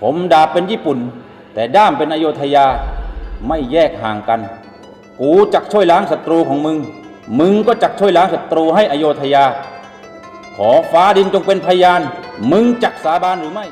ผมดาบเป็นญี่ปุ่น แต่ด้ามเป็นอโยธยาไม่แยกห่างกัน กูจักช่วยล้างศัตรูของมึง มึงก็จักช่วยล้างศัตรูให้อโยธยา ขอฟ้าดินจงเป็นพยาน มึงจักสาบานหรือไม่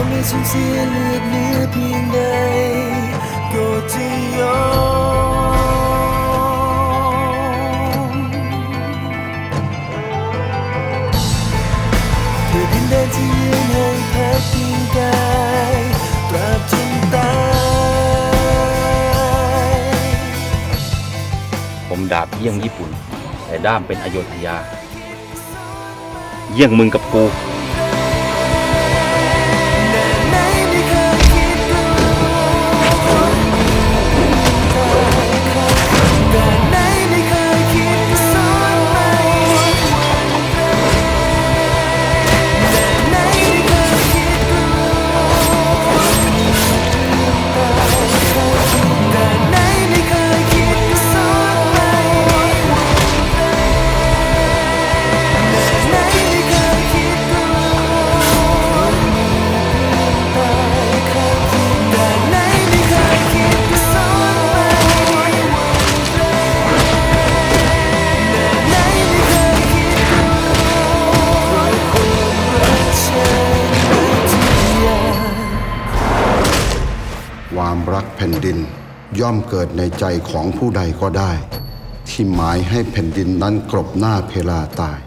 จะต้องไม่สูญเสียเลือดเนื้อเพียงใดก็จะยอมเพื่อดินแดนที่ยืนให้พ้เพียงกายตราบจนตาย ผมดาบเยี่ยงญี่ปุ่น แต่ด้ามเป็นอโยธยา เยี่ยงมึงกับกู ความรักแผ่นดิน ย่อมเกิดในใจของผู้ใดก็ได้ ที่หมายให้แผ่นดินนั้นกลบหน้าเพลาตาย